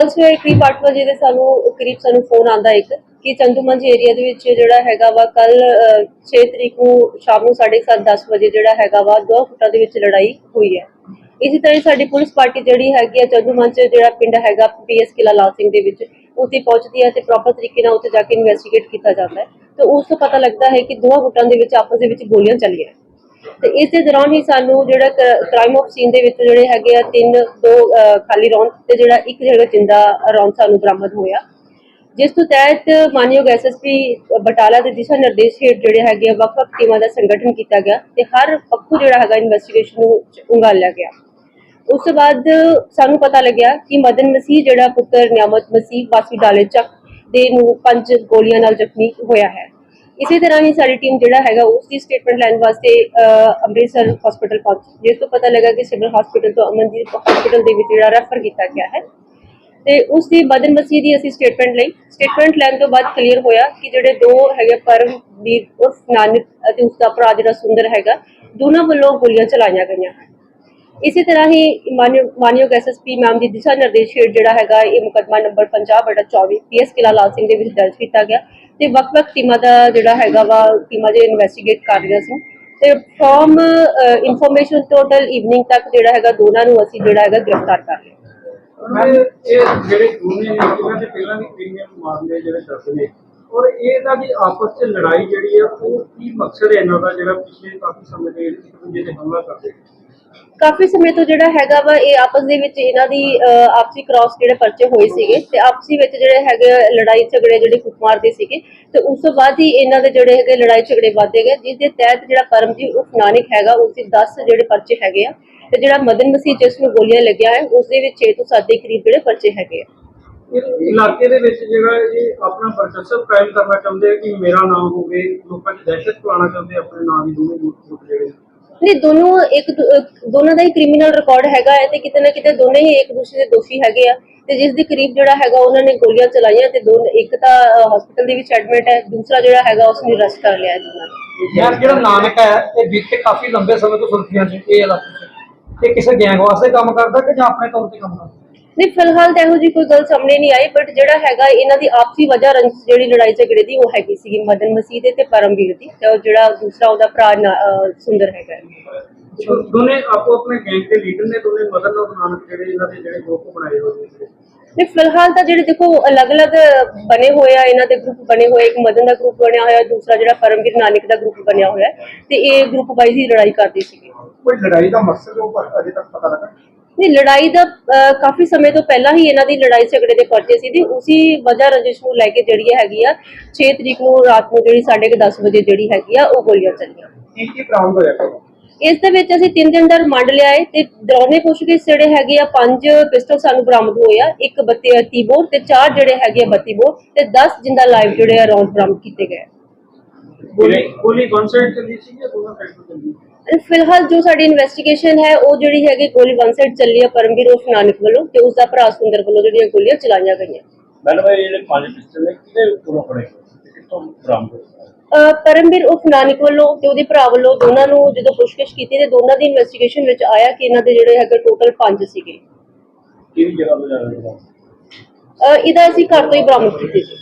ਸਵੇਰੇ ਕਰੀਬ 8 ਵਜੇ ਦੇ ਸਾਨੂੰ ਕਰੀਬ ਸਾਨੂੰ ਫੋਨ ਆਂਦਾ ਇੱਕ ਕਿ ਚੰਦੂਮੰਜ ਏਰੀਆ ਦੇ ਵਿੱਚ ਜਿਹੜਾ ਹੈਗਾ ਵਾ ਕੱਲ 6 ਤਰੀਕ ਨੂੰ ਸ਼ਾਮ ਨੂੰ 7:30 10 ਵਜੇ ਜਿਹੜਾ ਹੈਗਾ ਵਾ ਦੋ ਫੁੱਟਾਂ ਦੇ ਵਿੱਚ ਲੜਾਈ ਹੋਈ ਹੈ। ਇਸੇ ਤਰ੍ਹਾਂ ਸਾਡੀ ਪੁਲਿਸ ਪਾਰਟੀ ਜਿਹੜੀ ਹੈਗੀ ਆ ਚੰਦੂਮੰਜ ਜਿਹੜਾ ਪਿੰਡ ਹੈਗਾ ਪੀਐਸ ਕਿਲਾ ਲਾਲ ਸਿੰਘ ਦੇ ਵਿੱਚ, ਉੱਥੇ ਪਹੁੰਚਦੀ ਹੈ ਤੇ ਪ੍ਰੋਪਰ ਤਰੀਕੇ ਨਾਲ ਉੱਥੇ ਜਾ ਕੇ ਇਨਵੈਸਟੀਗੇਟ ਕੀਤਾ ਜਾਂਦਾ ਹੈ। ਤੇ ਉਸ ਤੋਂ ਪਤਾ ਲੱਗਦਾ ਹੈ ਕਿ ਦੋਹਾਂ ਗੁੱਟਾਂ ਦੇ ਵਿੱਚ ਆਪਸ ਦੇ ਵਿੱਚ ਗੋਲੀਆਂ ਚੱਲੀਆਂ। ਤੇ ਇਸ ਦੌਰਾਨ ਹੀ ਸਾਨੂੰ ਜਿਹੜਾ ਕ੍ਰਾਈਮ ਆਫ ਸੀਨ ਦੇ ਵਿੱਚ ਜਿਹੜੇ ਹੈਗੇ ਆ ਤਿੰਨ, ਦੋ ਖਾਲੀ ਰੌਂਦ ਤੇ ਜਿਹੜਾ ਇੱਕ ਜਿਹੜਾ ਜਿੰਦਾ ਰੌਂਦ ਸਾਨੂੰ ਬਰਾਮਦ ਹੋਇਆ। ਜਿਸ ਤੋਂ ਤਹਿਤ ਮਾਨਯੋਗ ਐਸਐਸਪੀ ਬਟਾਲਾ ਦੇ ਦਿਸ਼ਾ ਨਿਰਦੇਸ਼ ਹੇਠ ਜਿਹੜੇ ਹੈਗੇ ਆ ਵੱਖ-ਵੱਖ ਟੀਮਾਂ ਦਾ ਸੰਗਠਨ ਕੀਤਾ ਗਿਆ ਤੇ ਹਰ ਪੱਖੂ ਜਿਹੜਾ ਹੈਗਾ ਇਨਵੈਸਟੀਗੇਸ਼ਨ ਨੂੰ ਚ- ਗਿਆ। ਉਸ ਤੋਂ ਬਾਅਦ ਸਾਨੂੰ ਪਤਾ ਲੱਗਿਆ ਕਿ ਮਦਨ ਮਸੀਹ ਜਿਹੜਾ ਪੁੱਤਰ ਨਿਆਮਤ ਮਸੀਹ ਵਾਸੀ ਡਾਲੇ ਚੱਕ ਦੇ ਨੂੰ ਪੰਜ ਗੋਲੀਆਂ ਨਾਲ ਜ਼ਖਮੀ ਹੋਇਆ ਹੈ। ਇਸੇ ਤਰ੍ਹਾਂ ਹੀ ਸਾਡੀ ਟੀਮ ਜਿਹੜਾ ਹੈਗਾ ਉਸ ਦੀ ਸਟੇਟਮੈਂਟ ਲੈਣ ਵਾਸਤੇ ਅੰਮ੍ਰਿਤਸਰ ਹਸਪੀਟਲ ਪਹੁੰਚੀ ਜਿਸ ਤੋਂ ਪਤਾ ਲੱਗਾ ਕਿ ਸਿਵਲ ਹਸਪੀਟਲ ਤੋਂ ਅਮਨਦੀਪ ਹਸਪੀਟਲ ਦੇ ਵਿੱਚ ਜਿਹੜਾ ਰੈਫਰ ਕੀਤਾ ਗਿਆ ਹੈ। ਤੇ ਉਸ ਦੀ ਮਦਨ ਮਸੀਹ ਦੀ ਅਸੀਂ ਸਟੇਟਮੈਂਟ ਲਈ। ਸਟੇਟਮੈਂਟ ਲੈਣ ਤੋਂ ਬਾਅਦ ਕਲੀਅਰ ਹੋਇਆ ਕਿ ਜਿਹੜੇ ਦੋ ਹੈਗੇ ਪਰਮਵੀਰ ਉਰਫ ਨਾਨਕ ਅਤੇ ਉਸ ਦਾ ਭਰਾ ਜਿਹੜਾ ਸੁੰਦਰ ਹੈਗਾ, ਦੋਨਾਂ ਵੱਲੋਂ ਗੋਲੀਆਂ ਚਲਾਈਆਂ ਗਈਆਂ ਹਨ। ਇਸੇ ਤਰ੍ਹਾਂ ਹੀ ਮਾਨਯੋਗ ਮਾਨਯੋਗ ਐਸਐਸਪੀ ਮੈਮ ਦੀ ਦਿਸ਼ਾ ਨਿਰਦੇਸ਼ ਹੇਠ ਜਿਹੜਾ ਹੈਗਾ ਇਹ ਮੁਕੱਦਮਾ ਨੰਬਰ 50 ਬਟਾ 24 ਪੀਐਸ ਕਿਲਾ ਲਾਲ ਸਿੰਘ ਦੇ ਵਿੱਚ ਦਰਜ ਕੀਤਾ ਗਿਆ ਤੇ ਵੱਖ-ਵੱਖ ਟੀਮਾਂ ਦਾ ਜਿਹੜਾ ਹੈਗਾ ਵਾ ਟੀਮਾਂ ਜੇ ਇਨਵੈਸਟੀਗੇਟ ਕਰ ਰਹੀਆਂ ਸੀ। ਤੇ ਫਰੋਮ ਇਨਫੋਰਮੇਸ਼ਨ ਟੋਟਲ ਈਵਨਿੰਗ ਤੱਕ ਜਿਹੜਾ ਹੈਗਾ ਦੋਨਾਂ ਨੂੰ ਅਸੀਂ ਜਿਹੜਾ ਹੈਗਾ ਗ੍ਰਿਫਤਾਰ ਕਰ ਲਿਆ। ਮੈਂ ਇਹ ਜਿਹੜੇ ਦੋਨੇ ਨੇ ਇਹਨਾਂ ਦੇ ਪਹਿਲਾਂ ਵੀ ਕਈਆਂ ਮਾਮਲੇ ਜਿਹੜੇ ਦੱਸ ਨੇ, ਔਰ ਇਹਦਾ ਦੀ ਆਪਸ ਚ ਲੜਾਈ ਜਿਹੜੀ ਆ, ਉਹ ਕੀ ਮਕਸਦ ਹੈ ਇਹਨਾਂ ਦਾ ਜਿਹੜਾ ਪਿਛਲੇ ਕਾਫੀ ਸਮੇਂ ਦੇ ਇੱਕ ਦੂਜੇ ਤੇ ਹਮਲਾ ਕਰਦੇ? ਨੇ ਕਾਫੀ ਸਮੇਂ ਤੋਂ ਜਿਹੜਾ ਹੈਗਾ ਵਾ ਇਹ ਆਪਸ ਦੇ ਵਿੱਚ ਇਹਨਾਂ ਦੀ ਅਹ, ਆਪਸੀ ਕ੍ਰਾਸ ਜਿਹੜੇ ਪਰਚੇ ਹੋਏ ਸੀਗੇ ਤੇ ਆਪਸੀ ਵਿੱਚ ਜਿਹੜੇ ਹੈਗੇ ਲੜਾਈ ਝਗੜੇ ਜਿਹੜੇ ਕੁੱਟਮਾਰ ਦੇ ਸੀਗੇ ਤੇ ਉਸ ਤੋਂ ਬਾਅਦ ਹੀ ਇਹਨਾਂ ਦੇ ਜਿਹੜੇ ਹੈਗੇ ਲੜਾਈ ਝਗੜੇ ਵਧਦੇ ਗਏ ਜਿਸ ਦੇ ਤਹਿਤ ਜਿਹੜਾ ਪਰਮਜੀਤ ਉਪ ਨਾਨਕ ਹੈਗਾ ਉਸ ਦੇ 10 ਜਿਹੜੇ ਪਰਚੇ ਹੈਗੇ ਆ ਤੇ ਜਿਹੜਾ ਮਦਨ ਮਸੀਹ ਜਿਸ ਨੂੰ ਗੋਲੀਆਂ ਲੱਗਿਆ ਹੈ ਉਸ ਦੇ ਵਿੱਚ 6 ਤੋਂ 7 ਦੇ ਕਰੀਬ ਜਿਹੜੇ ਪਰਚੇ ਹੈਗੇ ਆ। ਇਹ ਇਲਾਕੇ ਦੇ ਵਿੱਚ ਜਿਹੜਾ ਇਹ ਆਪਣਾ ਵਰਚਸਵ ਕਾਇਮ ਕਰਨਾ ਚਾਹੁੰਦੇ ਆ ਕਿ ਮੇਰਾ ਨਾਮ ਹੋਵੇ ਲੋਕਾਂ 'ਚ ਦਹਿਸ਼ਤ ਫੈਲਾਉਣਾ ਚਾਹੁੰਦੇ ਆ ਆਪਣੇ ਨਾਮ ਦੀ ਦੋਵੇਂ ਗੁੱਟ ਜਿਹੜੇ ਨਹੀਂ, ਦੋਨੋਂ ਇੱਕ ਦੂ- ਅਹ ਦੋਨਾਂ ਦਾ ਹੀ ਕ੍ਰਿਮੀਨਲ ਰਿਕਾਰਡ ਹੈਗਾ ਹੈ ਤੇ ਕਿਤੇ ਨਾ ਕਿਤੇ ਦੋਨੇ ਹੀ ਇੱਕ ਦੂਸਰੇ ਦੇ ਦੋਸ਼ੀ ਹੈਗੇ ਆ ਤੇ ਜਿਸ ਦੇ ਕਰੀਬ ਜਿਹੜਾ ਹੈਗਾ ਉਹਨਾਂ ਨੇ ਗੋਲੀਆਂ ਚਲਾਈਆਂ ਤੇ ਦੋ, ਇੱਕ ਤਾਂ ਹਸਪੀਟਲ ਦੇ ਵਿੱਚ ਐਡਮਿਟ ਹੈ, ਦੂਸਰਾ ਜਿਹੜਾ ਹੈਗਾ ਉਸ ਨੂੰ ਅਰੈਸਟ ਕਰ ਲਿਆ ਹੈ ਦੋਨਾਂ ਨੇ ਯਾਰ, ਜਿਹੜਾ ਨਾਨਕ ਹੈ, ਇਹ ਬੀਤੇ ਕਾਫੀ ਲੰਬੇ ਸਮੇਂ ਤੋਂ ਸੁਰਖੀਆਂ 'ਚ, ਇਹ ਇਲਾਕੇ 'ਚ। ਇਹ ਕਿਸੇ ਗੈਂਗ ਵਾਸਤੇ ਕੰਮ ਕਰਦਾ ਕਿ ਜਾਂ ਆਪਣੇ ਤੌਰ ਤੇ ਕੰਮ ਕਰਦਾ? ਨਹੀਂ ਫਿਲਹਾਲ ਤਾਂ ਇਹੋ ਜੀ ਕੋਈ ਗੱਲ ਸਾਹਮਣੇ ਨਹੀਂ ਆਈ ਬਟ ਜਿਹੜਾ ਹੈਗਾ ਇਹਨਾਂ ਦੀ ਆਪਸੀ ਵਜ੍ਹਾ ਰੰਜਿਸ਼ ਜਿਹੜੀ ਲੜਾਈ ਝਗੜੇ ਦੀ ਉਹ ਹੈਗੀ ਸੀਗੀ ਮਦਨ ਮਸੀਹ ਦੇ ਤੇ ਪਰਮਵੀਰ ਦੀ ਤੇ ਉਹ ਜਿਹੜਾ ਦੂਸਰਾ ਉਹਦਾ ਭਰਾ ਨਾ- ਅਹ ਸੁੰਦਰ ਹੈਗਾ। ਹੈ। ਦੋਨੇ ਆਪੋ ਆਪਣੇ ਗੈਂਗ ਦੇ ਲੀਡਰ ਨੇ ਦੋਨੇ ਮਦਨ ਔਰ ਨਾਨਕ ਜਿਹੜੇ ਇਹਨਾਂ ਦੇ ਜਿਹੜੇ ਗਰੁੱਪ ਬਣਾਏ ਹੋਏ ਨੇ ਨਹੀਂ ਫਿਲਹਾਲ ਤਾਂ ਜਿਹੜੇ ਦੇਖੋ ਅਲੱਗ-ਅਲੱਗ ਬਣੇ ਹੋਏ ਆ ਇਹਨਾਂ ਦੇ ਗਰੁੱਪ ਬਣੇ ਹੋਏ ਇੱਕ ਮਦਨ ਦਾ ਗਰੁੱਪ ਬਣਿਆ ਹੋਇਆ ਦੂਸਰਾ ਜਿਹੜਾ ਪਰਮਵੀਰ ਨਾਨਕ ਦਾ ਗਰੁੱਪ ਬਣਿਆ ਹੋਇਆ ਹੈ ਤੇ ਇਹ ਗਰੁੱਪ ਵਾਈਜ਼ ਹੀ ਲੜਾਈ ਕਰਦੇ ਸੀਗੇ। ਕੋਈ ਲੜਾਈ ਦਾ ਮਕਸਦ ਉਹ ਪਰ ਅਜੇ ਤੱਕ ਪਤਾ ਲੱਗਾ? ਨਹੀਂ ਲੜਾਈ ਦਾ ਕਾਫੀ ਸਮੇਂ ਤੋਂ ਪਹਿਲਾਂ ਹੀ ਇਹਨਾਂ ਦੀ ਲੜਾਈ ਝਗੜੇ ਦੇ ਪਰਚੇ ਸੀ ਤੇ ਉਸੇ ਵਜ੍ਹਾ ਰੰਜਿਸ਼ ਨੂੰ ਲੈ ਕੇ ਜਿਹੜੀ ਹੈਗੀ ਆ 6 ਤਰੀਕ ਨੂੰ ਰਾਤ ਨੂੰ ਜਿਹੜੀ 10:30 ਵਜੇ ਜਿਹੜੀ ਹੈਗੀ ਆ ਉਹ ਗੋਲੀਆਂ ਚੱਲੀਆਂ। ਕੀ ਕੀ ਬਰਾਮਦ ਹੋਇਆ ਕੋਈ ਇਸ ਦੇ ਵਿੱਚ ਅਸੀਂ 3 ਦਿਨ ਦਾ ਰਿਮਾਂਡ ਲਿਆ ਹੈ ਤੇ ਦੌਰਾਨੇ ਪੁੱਛਗਿੱਛ ਜਿਹੜੇ ਹੈਗੇ ਆ ਪੰਜ ਪਿਸਟਲ ਸਾਨੂੰ ਬਰਾਮਦ ਹੋਏ ਆ ਇੱਕ 32 ਬੋਰ ਤੇ ਚਾਰ ਜਿਹੜੇ ਹੈਗੇ ਆ 32 ਬੋਰ ਤੇ 10 ਜਿੰਦਾ ਲਾਈਵ ਜਿਹੜੇ ਆ ਰੌਂਡ ਬਰਾਮਦ ਕੀਤੇ ਗਏ। ਗੋਲੀ ਗੋਲੀ ਸਾਈਡ ਚੱਲੀ ਸੀ ਜਾਂ ਦੋਨਾਂ ਸਾਈਡ ਤੋਂ ਚੱਲੀ ਫਿਲਹਾਲ ਜੋ ਸਾਡੀ ਇਨਵੈਸਟੀਗੇਸ਼ਨ ਹੈ ਉਹ ਜਿਹੜੀ ਹੈਗੀ ਗੋਲੀ ਵਨ ਸਾਈਡ ਚੱਲੀ ਆ ਪਰਮਵੀਰ ਉਰਫ ਨਾਨਕ ਵੱਲੋਂ ਤੇ ਉਸ ਦਾ ਭਰਾ ਸੁੰਦਰ ਵੱਲੋਂ ਜਿਹੜੀਆਂ ਗੋਲੀਆਂ ਚਲਾਈਆਂ ਗਈਆਂ। ਮੈਡਮ ਇਹ ਜਿਹੜੇ ਪੰਜ ਪਿਸਟਲ ਨੇ ਕਿਹਦੇ ਕੋਲੋਂ ਫੜੇ? ਕਿੱਥੋਂ ਬਰਾਮਦ ਹੋਏ? ਪਰਮਵੀਰ ਉਰਫ ਨਾਨਕ ਵੱਲੋਂ ਤੇ ਉਹਦੇ ਭਰਾ ਵੱਲੋਂ ਦੋਨਾਂ ਨੂੰ ਜਦੋਂ ਪੁੱਛਗਿੱਛ ਕੀਤੀ ਤੇ ਦੋਨਾਂ ਦੀ ਇਨਵੈਸਟੀਗੇਸ਼ਨ ਵਿੱਚ ਆਇਆ ਕਿ ਇਹਨਾਂ ਦੇ ਜਿਹੜੇ ਹੈਗੇ ਟੋਟਲ ਪੰਜ ਸੀਗੇ। ਕਿਹੜੀ ਜਗ੍ਹਾ ਤੋਂ ਜਾ ਰਹੇ ਹੋ ਇਹਦਾ ਅਸੀਂ ਘਰ ਤੋਂ ਹੀ ਬਰਾਮਦ ਕੀਤੇ ਸੀ।